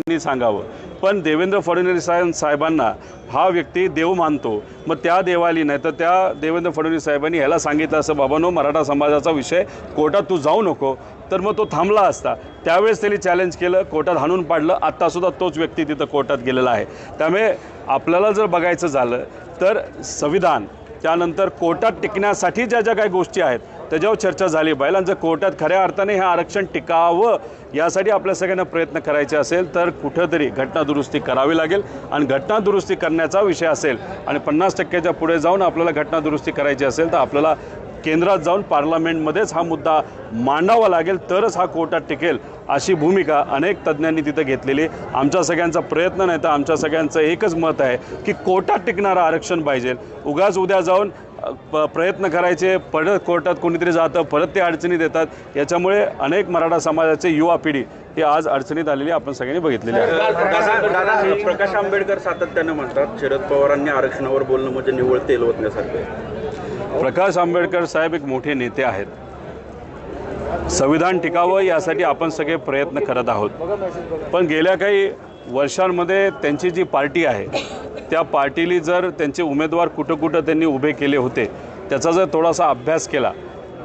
त्यांनी सांगावं. पण देवेंद्र फडणवीस साहेब- साहेबांना हा व्यक्ती देव मानतो. मग त्या देवाली नाही तर त्या देवेंद्र फडणवीस साहेबांनी ह्याला सांगितलं असं बाबांनो मराठा समाजाचा विषय कोर्टात तू जाऊ नको. तर मग तो थांबला असता. त्यावेळेस त्यांनी चॅलेंज केलं कोर्टात हाणून पाडलं. आत्तासुद्धा तोच व्यक्ती तिथं कोर्टात गेलेला आहे. त्यामुळे आपल्याला जर बघायचं झालं तर संविधान त्यानंतर कोर्टात टिकण्यासाठी ज्या ज्या काही गोष्टी आहेत त्याच्यावर चर्चा झाली. बैलांचं कोर्टात खऱ्या अर्थाने हे आरक्षण टिकावं यासाठी आपल्या सगळ्यांना प्रयत्न करायचे असेल तर कुठंतरी घटनादुरुस्ती करावी लागेल. आणि घटनादुरुस्ती करण्याचा विषय असेल आणि पन्नास टक्क्याच्या पुढे जाऊन आपल्याला घटनादुरुस्ती करायची असेल तर आपल्याला केंद्रात जाऊन पार्लमेंटमध्येच हा मुद्दा मांडावा लागेल तरच हा कोर्टात टिकेल अशी भूमिका अनेक तज्ज्ञांनी तिथं घेतलेली. आमच्या सगळ्यांचा प्रयत्न नाही तर आमच्या सगळ्यांचं एकच मत आहे की कोर्टात टिकणारं आरक्षण पाहिजे. उगाच उद्या जाऊन प- प्रयत्न करायचे परत कोर्टात कोणीतरी जातं परत ते अडचणीत येतात. याच्यामुळे अनेक मराठा समाजाचे युवा पिढी ही आज अडचणीत आलेली आपण सगळ्यांनी बघितलेली आहे. प्रकाश आंबेडकर सातत्यानं म्हणतात शरद पवारांनी आरक्षणावर बोलणं म्हणजे निव्वळ तेल ओतण्यासारखं आहे. प्रकाश आंबेडकर साहेब एक मोठे नेते आहेत. संविधान टिकावं यासाठी आपण सगळे प्रयत्न करत आहोत. पण गेल्या काही वर्षांमध्ये त्यांची जी पार्टी आहे त्या पार्टीली जर त्यांचे उमेदवार कुठं कुठं त्यांनी उभे केले होते त्याचा जर थोडासा अभ्यास केला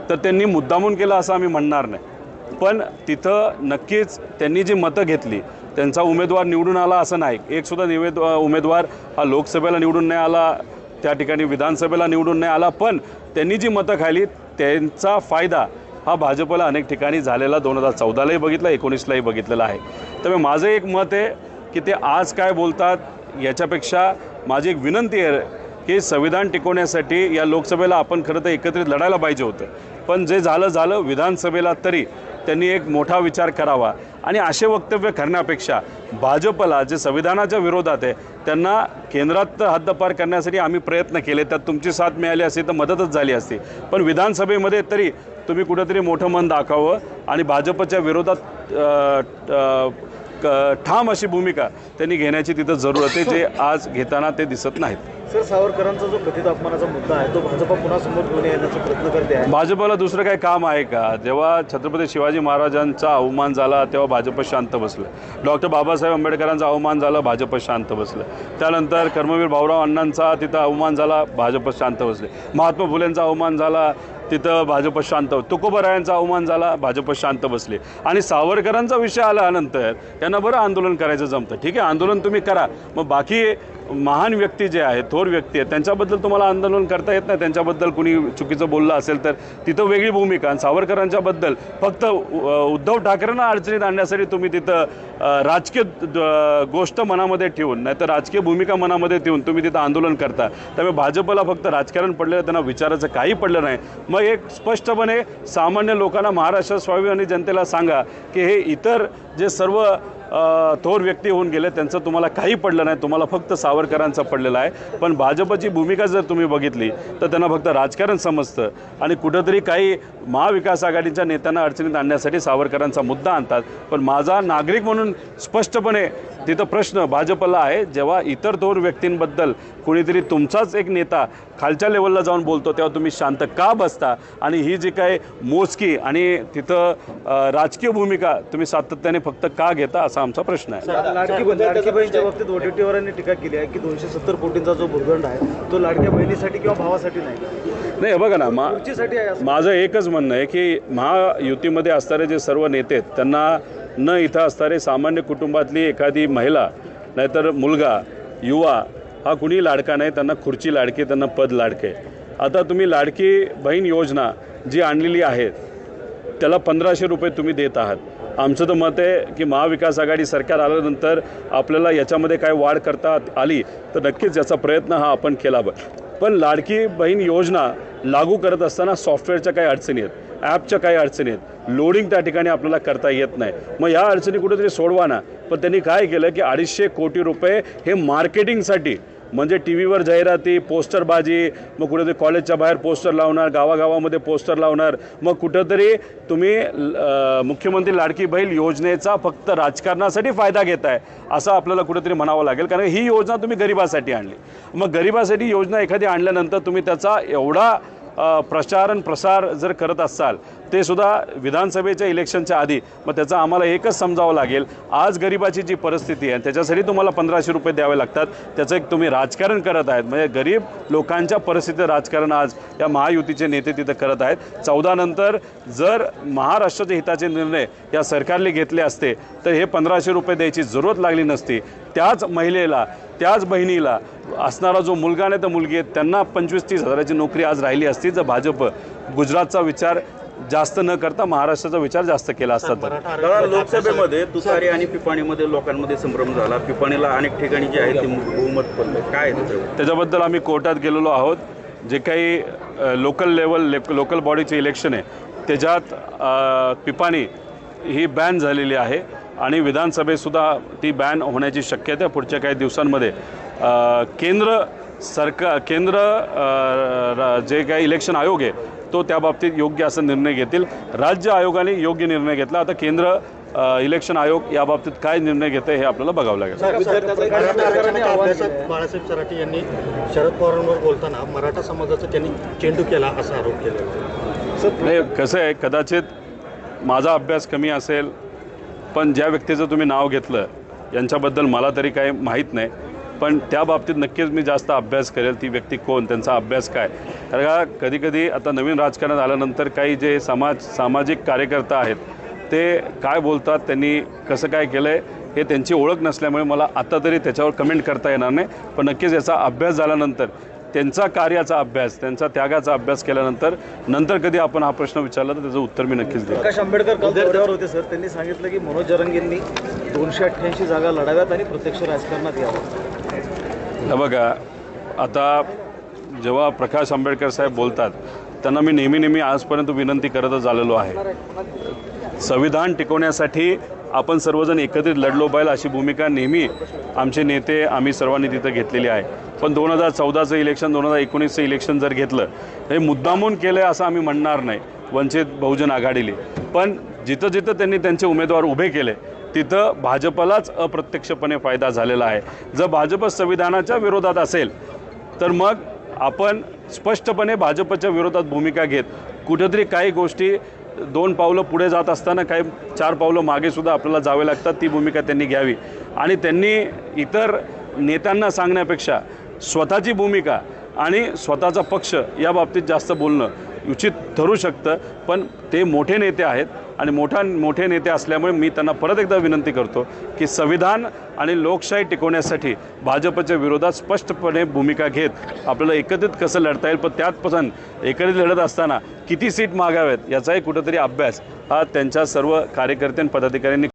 तर त्यांनी मुद्दामून केला असं आम्ही म्हणणार नाही. पण तिथं नक्कीच त्यांनी जी मतं घेतली त्यांचा उमेदवार निवडून आला असं नाही. एकसुद्धा निवेद उमेदवार हा लोकसभेला निवडून नाही आला त्या ठिकाणी विधानसभेला निवडून नाही आला पण त्यांनी जी मतं खाली त्यांचा फायदा हा भाजपला अनेक ठिकाणी झालेला दोन हजार चौदालाही बघितला एकोणीसलाही बघितलेला आहे. त्यामुळे माझं एक मत आहे की ते आज काय बोलतात याच्यापेक्षा माझी एक विनंती आहे की संविधान टिकवण्यासाठी या लोकसभेला आपण खरं तर एकत्रित लढायला पाहिजे होतं. पण जे झालं झालं. विधानसभेला तरी त्यांनी एक मोठा विचार करावा. आणि असे वक्तव्य करण्यापेक्षा भाजपला जे संविधानाच्या विरोधात आहे त्यांना केंद्रात हद्दपार करण्यासाठी आम्ही प्रयत्न केले. त्यात तुमची साथ मिळाली असती तर मदतच झाली असती. पण विधानसभेमध्ये तरी तुम्ही कुठंतरी मोठं मन दाखवावं आणि भाजपच्या विरोधात क- ठाम अशी भूमिका त्यांनी घेण्याची तिथं जरूरत आहे. जे आज घेताना ते दिसत नाहीत. सर सावरकरांचा जो कथित अपमानाचा मुद्दा आहे तो भाजपा पुन्हा समोर घेऊन येण्याचा प्रयत्न करते आहे? भाजपला दुसरं काही काम आहे का? जेव्हा छत्रपती शिवाजी महाराजांचा अवमान झाला तेव्हा भाजप शांत बसलं. डॉक्टर बाबासाहेब आंबेडकरांचा अवमान झाला भाजप शांत बसलं. त्यानंतर कर्मवीर भाऊराव अण्णांचा तिथं अवमान झाला भाजप शांत बसले. महात्मा फुलेंचा अवमान झाला तिथं भाजप शांत तुकोबरायांचा अवमान झाला भाजप शांत बसले. आणि सावरकरांचा विषय आल्यानंतर त्यांना बरं आंदोलन करायचं जमतं. ठीक आहे आंदोलन तुम्ही करा. मग बाकी महान व्यक्ती जे आहेत थोर व्यक्ती आहेत त्यांच्याबद्दल तुम्हाला आंदोलन करता येत नाही त्यांच्याबद्दल कुणी चुकीचं बोललं असेल तर तिथं वेगळी भूमिका. आणि सावरकरांच्याबद्दल फक्त उद्धव ठाकरेंना अडचणीत आणण्यासाठी तुम्ही तिथं राजकीय गोष्ट मनामध्ये ठेवून नाही तर राजकीय भूमिका मनामध्ये ठेवून तुम्ही तिथं आंदोलन करता. त्यामुळे भाजपला फक्त राजकारण पडलेलं त्यांना विचाराचं काही पडलं नाही. मग एक स्पष्टपणे सामान्य लोकांना महाराष्ट्र स्वाभिमानी जनतेला सांगा की हे इतर जे सर्व थोर व्यक्ती होऊन गेले त्यांचं तुम्हाला काही पडलं नाही. तुम्हाला फक्त सावरकरांचं पडलेलं आहे. पण भाजपची भूमिका जर तुम्ही बघितली तर त्यांना फक्त राजकारण समजतं. आणि कुठंतरी काही महाविकास आघाडीच्या नेत्यांना अडचणीत आणण्यासाठी सावरकरांचा मुद्दा आणतात. पण माझा नागरिक म्हणून स्पष्टपणे तिथं प्रश्न भाजपला आहे. जेव्हा इतर थोर व्यक्तींबद्दल कुणीतरी तुमचाच एक नेता खालच्या लेवलला जाऊन बोलतो तेव्हा तुम्ही शांत का बसता? आणि ही जी काय मोजकी आणि तिथं राजकीय भूमिका तुम्ही सातत्याने फक्त का घेता असा आमचा प्रश्न आहे. लाडकी बहीणच्या बाबतीत वडेट्टीवारांनी टीका केली आहे की दोनशे सत्तर कोटींचा जो भूर्दंड आहे तो लाडक्या बहिणीसाठी किंवा भावासाठी नाही. नाही बघा ना मा माझं एकच म्हणणं आहे की महायुतीमध्ये असणारे जे सर्व नेते आहेत त्यांना न इथं असणारे सामान्य कुटुंबातली एखादी महिला नाहीतर मुलगा युवा हा कुणी लाडका नाही त्यांना खुर्ची लाडकी त्यांना पद लाडके. आता तुम्ही लाडकी बहीण योजना जी आणलेली आहे त्याला पंधराशे रुपये तुम्ही देत आहात. आमचं तर मत आहे की महाविकास आघाडी सरकार आल्यानंतर आपल्याला याच्यामध्ये काय वाढ करता आली तर नक्कीच याचा प्रयत्न हा आपण केला पण लाडकी बहीण योजना लागू करत असताना सॉफ्टवेअरच्या काही अडचणी आहेत. ॲपच्या काही अडचणी आहेत. लोडिंग त्या ठिकाणी आपल्याला करता येत नाही. मग या अडचणी कुठेतरी सोडवा ना. पण त्यांनी काय केलं की अडीचशे कोटी रुपये हे मार्केटिंगसाठी म्हणजे टी व्हीवर जाहिराती पोस्टरबाजी मग कुठेतरी कॉलेजच्या बाहेर पोस्टर लावणार गावागावामध्ये पोस्टर लावणार मग कुठंतरी तुम्ही मुख्यमंत्री लाडकी बहीण योजनेचा फक्त राजकारणासाठी फायदा घेताय असं आपल्याला कुठेतरी म्हणावं लागेल. कारण ही योजना तुम्ही गरिबासाठी आणली. मग गरिबासाठी योजना एखादी आणल्यानंतर तुम्ही त्याचा एवढा प्रचार आणि प्रसार जर करत असाल ते सुद्धा विधानसभेच्या इलेक्शनच्या आधी. मग त्याचं आम्हाला एकच समजावं लागेल आज गरिबाची जी परिस्थिती आहे त्याच्यासाठी तुम्हाला पंधराशे रुपये द्यावे लागतात. त्याचं एक तुम्ही राजकारण करत आहेत. म्हणजे गरीब लोकांच्या परिस्थितीचं राजकारण आज या महायुतीचे नेते तिथं करत आहेत. चौदा नंतर जर महाराष्ट्राच्या हिताचे निर्णय या सरकारने घेतले असते तर हे पंधराशे रुपये द्यायची जरूरत लागली नसती. त्याच महिलेला त्याच बहिणीला असणारा जो मुलगा नाही तर मुलगी आहे त्यांना पंचवीस तीस हजाराची नोकरी आज राहिली असती जर भाजप गुजरातचा विचार जास्त न करता महाराष्ट्राचा विचार जास्त केला असता तर. लोकसभेमध्ये तुतारी आणि पिपाणीमध्ये लोकांमध्ये संभ्रम झाला. पिपाणीला अनेक ठिकाणी जे आहे ते बहुमत पडलं. काय त्याच्याबद्दल आम्ही कोर्टात गेलेलो आहोत. जे काही लोकल लेवल लोकल बॉडीचे इलेक्शन आहे त्याच्यात पिपाणी ही बॅन झालेली आहे आणि विधानसभेतसुद्धा ती बॅन होण्याची शक्यता आहे. पुढच्या काही दिवसांमध्ये केंद्र सरकार केंद्र जे काही इलेक्शन आयोग आहे तो त्या बाबतीत योग्य असा निर्णय घेतील. राज्य आयोगाने योग्य निर्णय घेतला. आता केंद्र इलेक्शन आयोग या बाबतीत काय निर्णय घेते हे आपल्याला बघावं लागेल. बाळासाहेब सराटे यांनी शरद पवारांवर बोलताना मराठा समाजाचा त्यांनी चेंडू केला असा आरोप आहे. नाही कसं आहे कदाचित माझा अभ्यास कमी असेल पण ज्या व्यक्तीचं तुम्ही नाव घेतलं यांच्याबद्दल मला तरी काही माहीत नाही. पण त्या बाबतीत नक्कीच मी जास्त अभ्यास करेल ती व्यक्ती कोण त्यांचा अभ्यास काय. कारण का कधीकधी आता नवीन राजकारणात आल्यानंतर काही जे समाज सामाजिक कार्यकर्ता आहेत ते काय बोलतात त्यांनी कसं काय केलं आहे हे त्यांची ओळख नसल्यामुळे मला आता तरी त्याच्यावर कमेंट करता येणार नाही. पण नक्कीच याचा अभ्यास झाल्यानंतर त्यांचा कार्याचा अभ्यास त्यांचा त्यागाचा अभ्यास केल्यानंतर नंतर कधी आपण हा प्रश्न विचारला तर त्याचं उत्तर मी नक्कीच देईन. प्रकाश आंबेडकर होते सर त्यांनी सांगितलं की मनोज जरंगींनी दोनशे अठ्ठ्याऐंशी जागा लढाव्यात आणि प्रत्यक्ष राजकारणात यावं. बघा आता जेव्हा प्रकाश आंबेडकर साहेब बोलतात त्यांना मी नेहमी नेहमी आजपर्यंत विनंती करतच आलेलो आहे. संविधान टिकवण्यासाठी आपण सर्वजण एकत्रित लढलो पाहिजे अशी भूमिका नेहमी आमचे नेते आम्ही सर्वांनी तिथं घेतलेली आहे. पण दोन हजार चौदाचं इलेक्शन दोन हजार एकोणीसचं इलेक्शन जर घेतलं हे मुद्दामून केलं आहे असं आम्ही म्हणणार नाही. वंचित बहुजन आघाडीले. पण जिथं जिथं त्यांनी त्यांचे उमेदवार उभे केले तिथं भाजपलाच अप्रत्यक्षपणे फायदा झालेला आहे. जर भाजप संविधानाच्या विरोधात असेल तर मग आपण स्पष्टपणे भाजपच्या विरोधात भूमिका घेत कुठेतरी काही गोष्टी दोन पावलं पुढे जात असताना काही चार पावलं मागेसुद्धा आपल्याला जावे लागतात ती भूमिका त्यांनी घ्यावी. आणि त्यांनी इतर नेत्यांना सांगण्यापेक्षा स्वतःची भूमिका आणि स्वतःचा पक्ष या बाबतीत जास्त बोलणं उचित ठरू शकतं पण ते मोठे नेते आहेत आणि मोठा मोठे नेते असल्यामुळे मी त्यांना परत एकदा विनंती करतो की संविधान आणि लोकशाही टिकवण्यासाठी भाजपच्या विरोधात स्पष्टपणे भूमिका घेत आपल्याला एकत्रित कसं लढता येईल पण त्यात पण एकत्रित लढत असताना किती सीट मागाव्यात याचाही कुठंतरी अभ्यास हा त्यांच्या सर्व कार्यकर्ते आणि पदाधिकाऱ्यांनी